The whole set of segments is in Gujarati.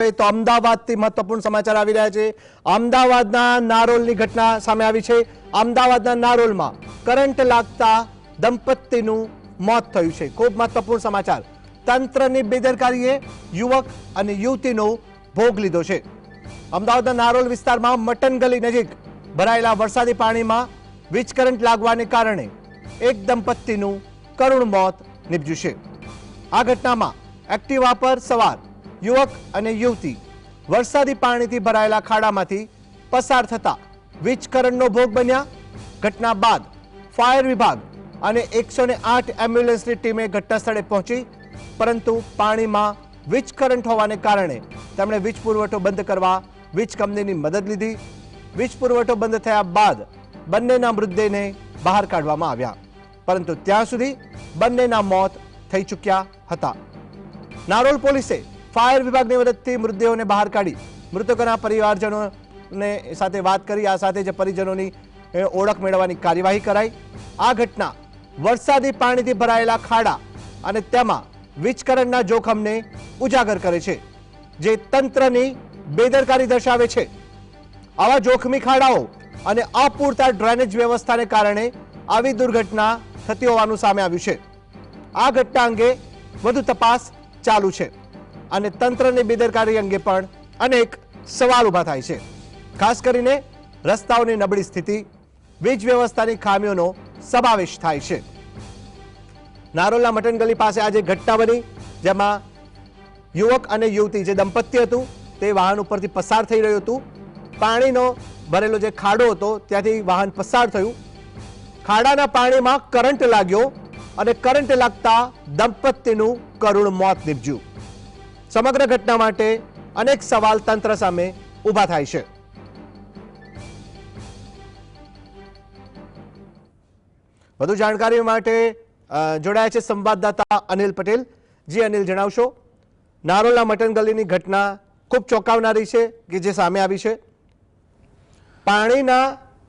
તો અમદાવાદથી મહત્વપૂર્ણ સમાચાર આવી રહ્યા છે. અમદાવાદના નારોલની ઘટના સામે આવી છે. અમદાવાદના નારોલમાં કરંટ લાગતા દંપતીનું મોત થયું છે. ખૂબ મહત્વપૂર્ણ સમાચાર. તંત્રની બેદરકારીએ યુવક અને યુવતીનો ભોગ લીધો છે. અમદાવાદના નારોલ વિસ્તારમાં મટન ગલી નજીક ભરાયેલા વરસાદી પાણીમાં વીજ કરંટ લાગવાને કારણે એક દંપતીનું કરુણ મોત નીપજ્યું છે. આ ઘટનામાં એક્ટિવા પર સવાર યુવક અને યુવતી વરસાદી પાણીથી ભરાયેલા ખાડામાંથી પસાર થતા વીજકરણનો ભોગ બન્યા. ઘટના બાદ ફાયર વિભાગ અને એકસો ને આઠ એમ્બ્યુલન્સની ટીમે ઘટનાસ્થળે પહોંચી, પરંતુ પાણીમાં વીજ કરંટ હોવાને કારણે તેમણે વીજ પુરવઠો બંધ કરવા વીજ કંપનીની મદદ લીધી. વીજ પુરવઠો બંધ થયા બાદ બંનેના મૃતદેહને બહાર કાઢવામાં આવ્યા, પરંતુ ત્યાં સુધી બંનેના મોત થઈ ચૂક્યા હતા. નારોલ પોલીસે ફાયર વિભાગની મદદથી મૃતદેહોને બહાર કાઢી મૃતકોના પરિવારજનોને સાથે વાત કરી, આ સાથે જ પરિજનોની ઓળખ મેળવવાની કાર્યવાહી કરાઈ. આ ઘટના વરસાદી પાણીથી ભરાયેલા ખાડા અને તેમાં વીજકરણના જોખમને ઉજાગર કરે છે, જે તંત્રની બેદરકારી દર્શાવે છે. આવા જોખમી ખાડાઓ અને અપૂરતા ડ્રેનેજ વ્યવસ્થાને કારણે આવી દુર્ઘટના થતી હોવાનું સામે આવ્યું છે. આ ઘટના અંગે વધુ તપાસ ચાલુ છે. અને તંત્રની બેદરકારી અંગે પણ અનેક સવાલ ઊભા થાય છે. ખાસ કરીને રસ્તાઓની નબળી સ્થિતિ, વીજ વ્યવસ્થાની ખામીઓનો સમાવેશ થાય છે. નારોલના મટન ગલી પાસે આજે ઘટના બની, જેમાં યુવક અને યુવતી જે દંપતી હતું, તે વાહન ઉપરથી પસાર થઈ રહ્યું હતું. પાણીનો ભરેલો જે ખાડો હતો, ત્યાંથી વાહન પસાર થયું. ખાડાના પાણીમાં કરંટ લાગ્યો અને કરંટ લાગતા દંપતીનું કરુણ મોત નીપજ્યું. સમગ્ર ઘટના માટે અનેક સવાલ તંત્ર સામે ઊભા થાય છે. વધુ જાણકારી માટે જોડાયા છે સંવાદદાતા અનિલ પટેલ. જી અનિલ, જણાવશો? નારોલના મટન ગલીની ઘટના ખૂબ ચોંકાવનારી છે કે જે સામે આવી છે? પાણીના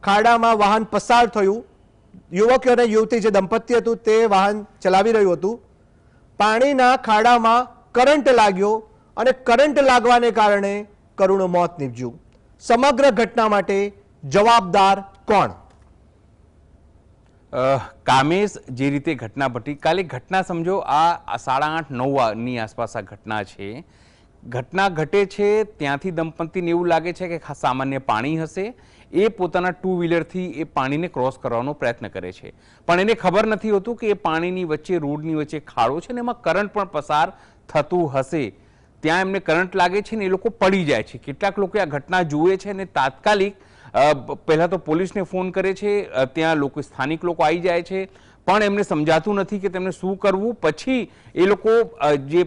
ખાડામાં વાહન પસાર થયું. યુવક અને યુવતી જે દંપતી હતું તે વાહન ચલાવી રહ્યું હતું. પાણીના ખાડામાં કરંટ લાગ્યો અને કરંટ લાગવાને કારણે કરુણ મોત નીપજ્યું. સમગ્ર ઘટના માટે જવાબદાર કોણ? કામેશ, જે રીતે ઘટના ઘટી કાલે ઘટના સમજો, આ સાડા આઠ નવની આસપાસ આ ઘટના છે. ઘટના ઘટે છે, ત્યાંથી દંપતીને એવું લાગે છે કે સામાન્ય પાણી હશે. એ પોતાના ટુ વ્હીલરથી એ પાણીને ક્રોસ કરવાનો પ્રયત્ન કરે છે. પણ એને ખબર નથી હોતું કે એ પાણીની વચ્ચે, રોડની વચ્ચે ખાડો છે ને એમાં કરંટ પણ પસાર થતું હશે, ત્યાં એમને કરંટ લાગે છે ને એ લોકો પડી જાય છે. કેટલાક લોકો આ ઘટના જુએ છે અને તાત્કાલિક પહેલાં તો પોલીસને ફોન કરે છે ત્યાં લોકો સ્થાનિક લોકો આવી જાય છે પણ એમને સમજાતું નથી કે તેમને શું કરવું. પછી એ લોકો જે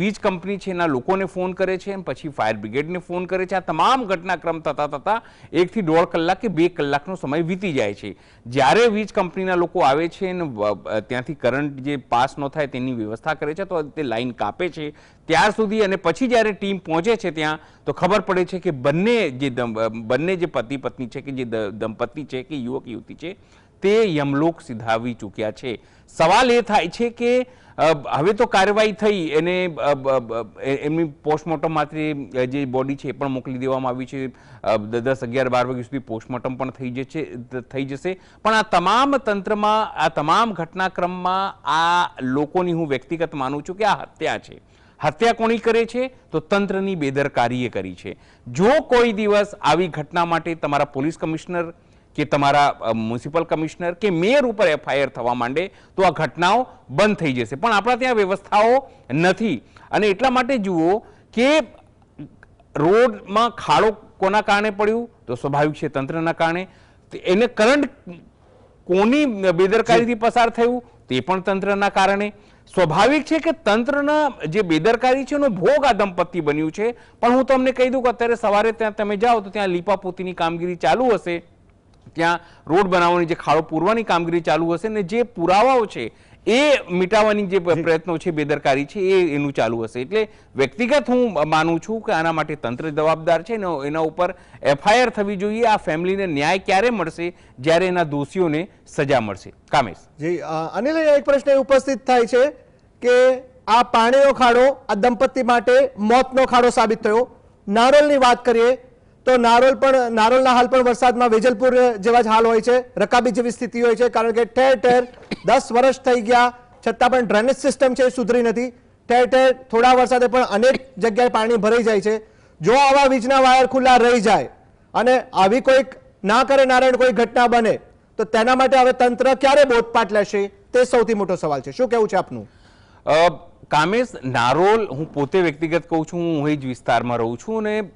વીજ કંપની છે, એના લોકોને ફોન કરે છે પછી ફાયર બ્રિગેડને ફોન કરે છે. આ તમામ ઘટનાક્રમ થતા થતા એકથી દોઢ કલાક કે બે કલાકનો સમય વીતી જાય છે. જ્યારે વીજ કંપનીના લોકો આવે છે અને ત્યાંથી કરંટ જે પાસ ન થાય તેની વ્યવસ્થા કરે છે, તો તે લાઈન કાપે છે. ત્યાર સુધી અને પછી જ્યારે ટીમ પહોંચે છે ત્યાં, તો ખબર પડે છે કે બંને જે બંને જે પતિ પત્ની છે કે જે દંપતી છે કે યુવક યુવતી છે તે યમલોક સિધાવી ચૂક્યા છે. સવાલ એ થાય છે કે હવે તો કાર્યવાહી થઈ, એને એમની પોસ્ટમોર્ટમ માટે જે બોડી છે એ પણ મોકલી દેવામાં આવી છે. દસ અગિયાર બાર વાગ્યા સુધી પોસ્ટમોર્ટમ પણ થઈ જશે થઈ જશે. પણ આ તમામ તંત્રમાં, આ તમામ ઘટનાક્રમમાં આ લોકોની હું વ્યક્તિગત માનું છું કે આ હત્યા છે. હત્યા કોની કરે છે? તો તંત્રની બેદરકારીએ કરી છે. જો કોઈ દિવસ આવી ઘટના માટે તમારા પોલીસ કમિશનર કે તમારા મ્યુનિસિપલ કમિશનર કે મેયર ઉપર એફઆઈઆર થવા માંડે તો આ ઘટનાઓ બંધ થઈ જશે. પણ આપણા ત્યાં વ્યવસ્થાઓ નથી. અને એટલા માટે જુઓ કે રોડમાં ખાડો કોના કારણે પડ્યું? તો સ્વાભાવિક છે તંત્રના કારણે. એને કરંટ કોની બેદરકારીથી પસાર થયું? તે પણ તંત્રના કારણે. સ્વાભાવિક છે કે તંત્રના જે બેદરકારી છે એનો ભોગ આ દંપતી બન્યું છે. પણ હું તમને કહી દઉં કે અત્યારે સવારે ત્યાં તમે જાઓ તો ત્યાં લીપાપોતીની કામગીરી ચાલુ હશે. ત્યાં રોડ બનાવવાની જે ખાડો પૂરવાની કામગીરી ચાલુ હશે ને જે પુરાવાઓ છે એ મિટાવવાની જે પ્રયત્નો છે બેદરકારી છે એ એનું ચાલુ હશે. એટલે વ્યક્તિગત હું માનું છું કે આના માટે તંત્ર જવાબદાર છે ને એના ઉપર એફઆઈઆર થવી જોઈએ. આ ફેમિલીને ન્યાય ક્યારે મળશે? જ્યારે એના દોષીઓને સજા મળશે. કામેશ. જી અનિલ એક પ્રશ્ન એ ઉપસ્થિત થાય છે કે આ પાણીનો ખાડો આ દંપતી માટે મોતનો ખાડો સાબિત થયો. નારોલની વાત કરીએ તો નારોલ પણ, નારોલના હાલ પણ વરસાદમાં વેજલપુર જેવા જ હાલ હોય છે. રકાબી જેવી સ્થિતિ હોય છે, કારણ કે ઠેર ઠેર દસ વર્ષ થઈ ગયા, છતાં પણ ડ્રેનેજ સિસ્ટમ છે એ સુધરી નથી. ઠેર ઠેર થોડા વરસાદે પણ અનેક જગ્યાએ પાણી ભરાઈ જાય છે. જો આવા વીજના વાયર ખુલ્લા રહી જાય અને આવી કોઈક ના કરે નારાયણ કોઈ ઘટના બને, તો તેના માટે હવે તંત્ર ક્યારે બોધપાઠ લેશે? તે સૌથી મોટો સવાલ છે. શું કેવું છે આપનું? કામેશ, નારોલ, હું પોતે વ્યક્તિગત કહું છું, હું એ જ વિસ્તારમાં રહું છું અને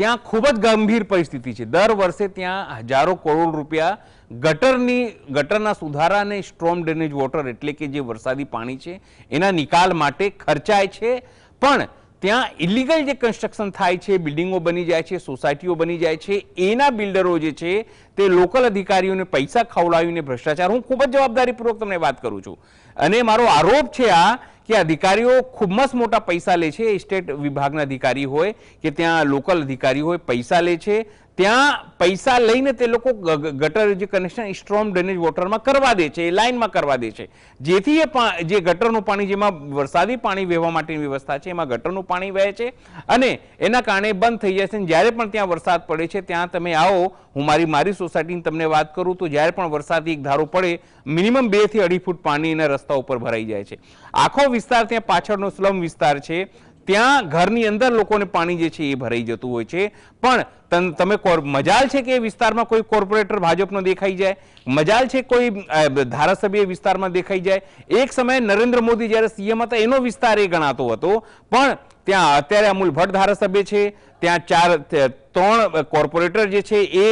ત્યાં ખૂબ જ ગંભીર પરિસ્થિતિ છે. દર વર્ષે ત્યાં હજારો કરોડ રૂપિયા ગટરની, ગટરના સુધારા અને સ્ટ્રોમ ડ્રેનેજ વોટર એટલે કે જે વરસાદી પાણી છે, એના નિકાલ માટે ખર્ચાય છે. પણ ત્યાં ઇલીગલ જે કન્સ્ટ્રક્શન થાય છે બિલ્ડિંગો બની જાય છે સોસાયટીઓ બની જાય છે, એના બિલ્ડરો જે છે, તે લોકલ અધિકારીઓને પૈસા ખવડાવીને ભ્રષ્ટાચાર. હું ખૂબ જ જવાબદારીપૂર્વક તમને વાત કરું છું. અને મારો આરોપ છે આ કે અધિકારીઓ ખૂબ જ મોટા પૈસા લે છે, સ્ટેટ વિભાગના અધિકારી હોય કે ત્યાં લોકલ અધિકારી હોય, પૈસા લે છે. ત્યાં પૈસા લઈને તે લોકો ગટર જે કનેક્શન સ્ટ્રોમ ડ્રેનેજ વોટરમાં કરવા દે છે, એ લાઇનમાં કરવા દે છે. જેથી એ જે ગટરનું પાણી જેમાં વરસાદી પાણી વહેવા માટેની વ્યવસ્થા છે, એમાં ગટરનું પાણી વહે છે અને એના કારણે બંધ થઈ જાય છે જ્યારે પણ ત્યાં વરસાદ પડે છે, ત્યાં તમે આવો, હું મારી મારી સોસાયટીની તમને વાત કરું તો જ્યારે પણ વરસાદી એક ધારો પડે, મિનિમમ બેથી અઢી ફૂટ પાણી એના રસ્તા ઉપર ભરાઈ જાય છે. આખો વિસ્તાર, ત્યાં પાછળનો સ્લમ વિસ્તાર છે. ત્યાં ઘરની અંદર લોકોને પાણી જે છે એ ભરાઈ જતું હોય છે. પણ તમે મજાલ છે કે એ વિસ્તારમાં કોઈ કોર્પોરેટર ભાજપનો દેખાઈ જાય? મજાલ છે કોઈ ધારાસભ્ય વિસ્તારમાં દેખાઈ જાય? એક સમયે નરેન્દ્ર મોદી જ્યારે સીએમ હતા, એનો વિસ્તાર એ ગણાતો હતો. પણ ત્યાં અત્યારે અમૂલ ભટ્ટ ધારાસભ્ય છે. ત્યાં ચાર ત્રણ કોર્પોરેટર જે છે એ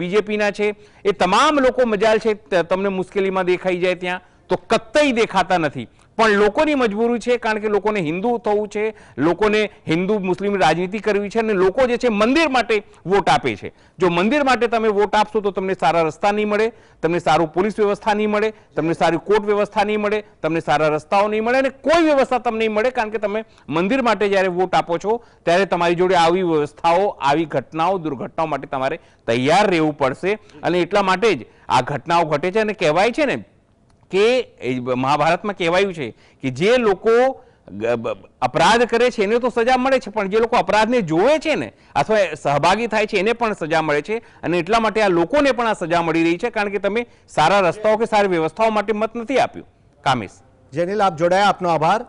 બીજેપીના છે. એ તમામ લોકો મજાલ છે તમને મુશ્કેલીમાં દેખાઈ જાય ત્યાં. તો કત્તઈ દેખાતા નથી. પણ લોકોની મજબૂરી છે, કારણ કે લોકોને હિન્દુ થવું છે, લોકોને હિન્દુ મુસ્લિમ રાજનીતિ કરવી છે અને લોકો જે છે મંદિર માટે વોટ આપે છે. જો મંદિર માટે તમે વોટ આપશો તો તમને સારા રસ્તા નહીં મળે, તમને સારું પોલીસ વ્યવસ્થા નહીં મળે, તમને સારી કોર્ટ વ્યવસ્થા નહીં મળે, તમને સારા રસ્તાઓ નહીં મળે અને કોઈ વ્યવસ્થા તમને નહીં મળે, કારણ કે તમે મંદિર માટે જ્યારે વોટ આપો છો, ત્યારે તમારી જોડે આવી વ્યવસ્થાઓ, આવી ઘટનાઓ, દુર્ઘટનાઓ માટે તમારે તૈયાર રહેવું પડશે અને એટલા માટે જ આ ઘટનાઓ ઘટે છે અને કહેવાય છે ને કે મહાભારતમાં કહેવાયું છે કે જે લોકો અપરાધ કરે છે એને તો સજા મળે છે, પણ જે લોકો અપરાધને જોવે છે ને, અથવા સહભાગી થાય છે એને પણ સજા મળે છે અને એટલા માટે આ લોકોને પણ આ સજા મળી રહી છે, કારણ કે તમે સારા રસ્તાઓ કે સારી વ્યવસ્થાઓ માટે મત નથી આપ્યું. કામેશ. જેનિલ, આપ જોડાયા, આપનો આભાર.